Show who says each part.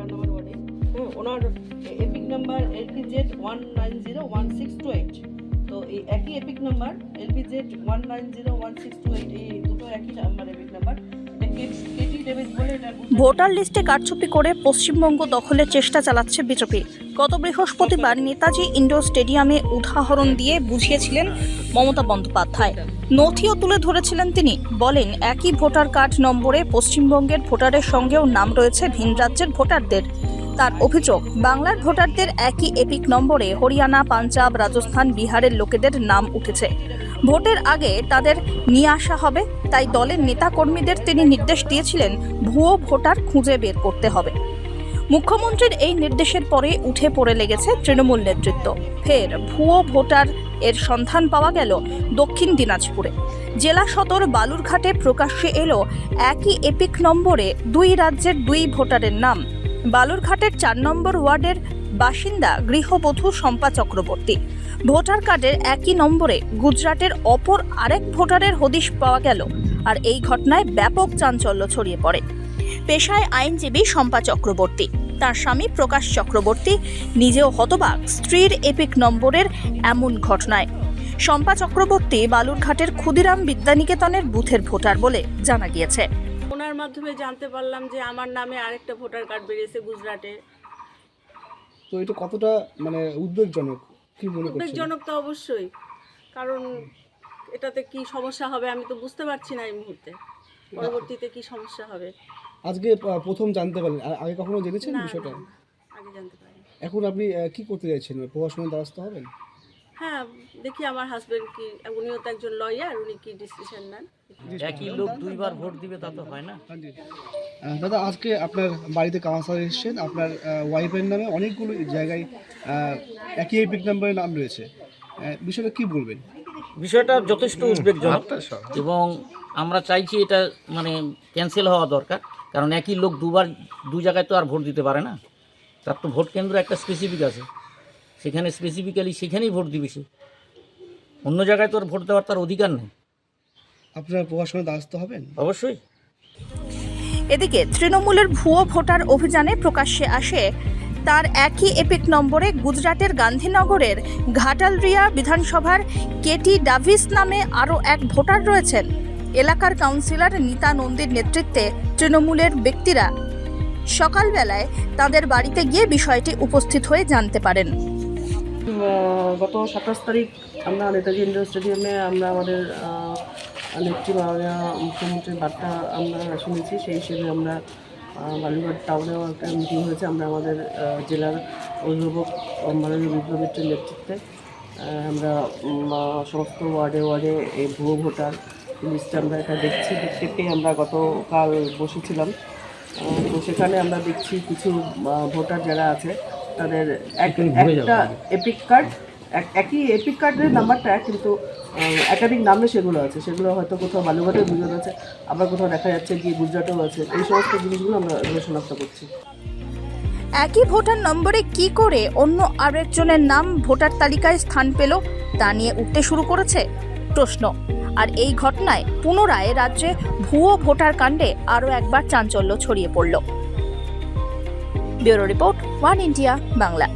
Speaker 1: চার নম্বর ওয়ার্ডে হ্যাঁ ওনার EPIC number L P Z one nine zero one six two eight তো এই একই EPIC number L P Z one nine zero one six two eight এই দুটো একই নাম্বার এপিক নাম্বার
Speaker 2: ভোটার লিস্টে কারচুপি করে পশ্চিমবঙ্গ দখলের চেষ্টা চালাচ্ছে বিজেপি। গত বৃহস্পতিবার নেতাজি ইন্ডোর স্টেডিয়ামে উদাহরণ দিয়ে বুঝিয়েছিলেন মমতা বন্দ্যোপাধ্যায়। নথিও তুলে ধরেছিলেন তিনি। বলেন, একই ভোটার কার্ড নম্বরে পশ্চিমবঙ্গের ভোটারের সঙ্গেও নাম রয়েছে ভিন রাজ্যের ভোটারদের। তার অভিযোগ, বাংলার ভোটারদের একই এপিক নম্বরে হরিয়ানা, পাঞ্জাব, রাজস্থান, বিহারের লোকেদের নাম উঠেছে। ভোটের আগে তাদের নিয়ে আসা হবে, তাই দলের নেতাকর্মীদের তিনি নির্দেশ দিয়েছিলেন, ভুয়ো ভোটার খুঁজে বের করতে হবে। মুখ্যমন্ত্রীর এই নির্দেশের পরে উঠে পড়ে লেগেছে তৃণমূল নেতৃত্ব। ফের ভুয়ো ভোটার এর সন্ধান পাওয়া গেল দক্ষিণ দিনাজপুরে। জেলা সদর বালুরঘাটে প্রকাশ্যে এলো একই এপিক নম্বরে দুই রাজ্যের দুই ভোটারের নাম। বালুরঘাটের চার নম্বর ওয়ার্ডের বাসিন্দা গৃহবধূ শম্পা চক্রবর্তী। ভোটার কার্ডের একই নম্বরে গুজরাটের অপর আরেক ভোটারের হদিশ পাওয়া গেল আর এই ঘটনায় ব্যাপক চাঞ্চল্য ছড়িয়ে পড়ে। পেশায় আইনজীবী শম্পা চক্রবর্তী। তার স্বামী প্রকাশ চক্রবর্তী নিজেও হতবাক স্ত্রীর এপিক নম্বরের এমন ঘটনায়। শম্পা চক্রবর্তী বালুরঘাটের ক্ষুদিরাম বিদ্যানিকেতনের বুথের ভোটার বলে জানা গিয়েছে।
Speaker 1: ওনার মাধ্যমে জানতে পারলাম যে আমার নামে আরেকটা ভোটার কার্ড বেরিয়েছে গুজরাটে।
Speaker 3: তো এটা কতটা মানে উদ্বেগজনক? কি মনে করছেন?
Speaker 1: উদ্বেগজনক তো অবশ্যই। কারণ এটাতে কি সমস্যা হবে আমি তো বুঝতে পারছি না এই মুহূর্তে। পরবর্তীতে কি সমস্যা হবে?
Speaker 3: আজকে প্রথম জানতে পারলেন। আগে কখনো জেনেছেন বিষয়টা?
Speaker 1: আগে জানতে পারি
Speaker 3: এখন আপনি কি করতে চাইছেন? পড়াশোনার দ্বারস্থ হবেন?
Speaker 1: হ্যাঁ দেখি আমার হাজবেন্ড কি উনিও তো একজন লয়ার উনি কি ডিসিশন নেন?
Speaker 4: একই লোক দুইবার ভোট দিবে তা তো হয় না।
Speaker 3: আহ, দাদা আজকে আপনার বাড়িতে কাউন্সিলর এসেছেন। আপনার ওয়াইফের নামে অনেকগুলো জায়গায় একই এপিক নাম্বারের নাম রয়েছে। বিষয়টা কি বলবেন?
Speaker 4: বিষয়টা যথেষ্ট উদ্বেগজনক। এবং আমরা চাইছি এটা মানে ক্যান্সেল হওয়া দরকার কারণ একই লোক দুবার দু জায়গায় তো আর ভোট দিতে পারে না। তার তো ভোট কেন্দ্র একটা স্পেসিফিক আছে। সেখানে স্পেসিফিক্যালি সেখানেই ভোট দিবে সে। অন্য জায়গায় তো আর ভোট দেওয়ার তার অধিকার নেই।
Speaker 3: আপনার পড়াশোনার দ্বারস্থ হবেন?
Speaker 4: অবশ্যই।
Speaker 2: এদিকে তৃণমূলের ভুয়ো ভোটার অভিযানে প্রকাশ্যে আসে তার একই এপিক নম্বরে গুজরাটের গান্ধীনগরের ঘাটালরিয়া বিধানসভার কেটি ডাভিস নামে আরও এক ভোটার রয়েছেন। এলাকার কাউন্সিলর নিতা নন্দীর নেতৃত্বে তৃণমূলের ব্যক্তিরা সকালবেলায় তাদের বাড়িতে গিয়ে বিষয়টি উপস্থিত হয়ে জানতে পারেন।
Speaker 1: গত সাতাশ তারিখ আমরা নেতাজি ইন্ডোর স্টেডিয়ামে আমরা আমাদের নেত্রী মাননীয় মুখ্যমন্ত্রীর বার্তা আমরা শুনেছি, সেই হিসেবে আমরা বালুরঘাট টাউনেও একটা মিটিং হয়েছে। আমরা আমাদের জেলার অভিভাবক মাননীয় বিপ্লবীর নেতৃত্বে আমরা সমস্ত ওয়ার্ডে ওয়ার্ডে এই ভুয়ো ভোটার লিস্টে আমরা এটা দেখছি। দেখতে পেয়ে আমরা গতকাল বসেছিলাম। তো সেখানে আমরা দেখছি কিছু ভোটার যারা আছে তাদের এক- একটা এপিক কার্ড একই এপিক কার্ডের নাম্বারটা কিন্তু একাধিক নামে সেগুলো আছে। সেগুলো হয়তো কোথাও বালুঘাটেও দুজন আছে, আবার কোথাও দেখা যাচ্ছে গিয়ে গুজরাটেও আছে। এই সমস্ত জিনিসগুলো আমরা শনাক্ত করছি।
Speaker 2: একই ভোটার নম্বরে কি করে অন্য আরেকজনের নাম ভোটার তালিকায় স্থান পেল, তা নিয়ে উঠতে শুরু করেছে প্রশ্ন। আর এই ঘটনায় পুনরায় রাজ্যে ভুয়ো ভোটার কাণ্ডে আরও একবার চাঞ্চল্য ছড়িয়ে পড়ল। Bureau report, one India, Bangla.